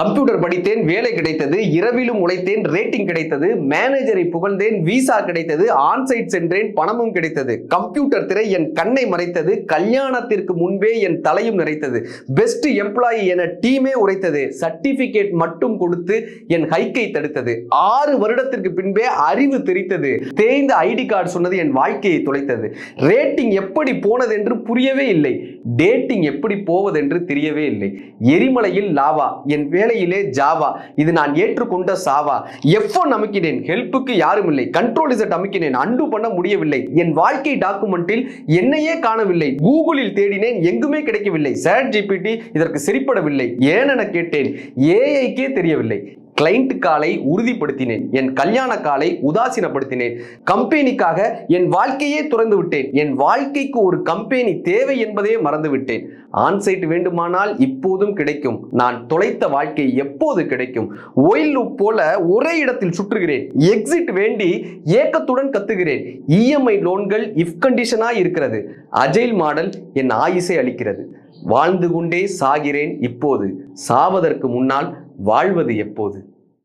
Computer படித்தேன் வேலை கிடைத்தது இரவிலும் உழைத்தேன் ரேட்டிங் கிடைத்தது மேனேஜரை புகழ்ந்தேன் விசா கிடைத்தது ஆன்சைட் சென்றேன் பணமும் கிடைத்தது. கம்ப்யூட்டர் திரை என் கண்ணை மறைத்தது கல்யாணத்திற்கு முன்பே என் தலையும் நிறைத்தது. பெஸ்ட் எம்ப்ளாயி என டீமே உரைத்தது. சர்டிபிகேட் மட்டும் கொடுத்து என் ஹைக்கை தடுத்தது. ஆறு வருடத்திற்கு பின்பே அறிவு தெரித்தது. தேய்ந்த ஐடி கார்டு சொன்னது என் வாழ்க்கையை துளைத்தது ரேட்டிங் எப்படி போனது என்று புரியவே இல்லை. டேட்டிங் எப்படி போவதென்று தெரியவே இல்லை. எரிமலையில் லாவா என் வேலையிலே ஜாவா இது நான் ஏற்றுக்கொண்ட சாவா. எஃப்ஓ நமக்கினேன் ஹெல்ப்புக்கு யாரும் இல்லை. கண்ட்ரோல் இசட் அமைக்கினேன் அண்டு பண்ண முடியவில்லை. என் வாழ்க்கை டாக்குமெண்ட்டில் என்னையே காணவில்லை. கூகுளில் தேடினேன் எங்குமே கிடைக்கவில்லை. சேட் ஜிபிடி இதற்கு சரிப்படவில்லை. ஏனென கேட்டேன் ஏஐக்கே தெரியவில்லை. கிளைண்ட் காலை உறுதிப்படுத்தினேன். என் கல்யாண காலை உதாசீனப்படுத்தினேன். கம்பெனிக்காக என் வாழ்க்கையே துறந்து விட்டேன். என் வாழ்க்கைக்கு ஒரு கம்பெனி தேவை என்பதே மறந்துவிட்டேன். ஆன்சைட் வேண்டுமானால் இப்போதும் கிடைக்கும். நான் தொலைத்த வாழ்க்கை எப்போது கிடைக்கும்? ஒயில் போல ஒரே இடத்தில் சுற்றுகிறேன். எக்ஸிட் வேண்டி ஏக்கத்துடன் கத்துகிறேன். இஎம்ஐ லோன்கள் இஃப் கண்டிஷனாக இருக்கிறது. அஜைல் மாடல் என் ஆயுசை அளிக்கிறது. வாழ்ந்து கொண்டே சாகிறேன் இப்போது. சாவதற்கு முன்னால் வாழ்வது எப்போது?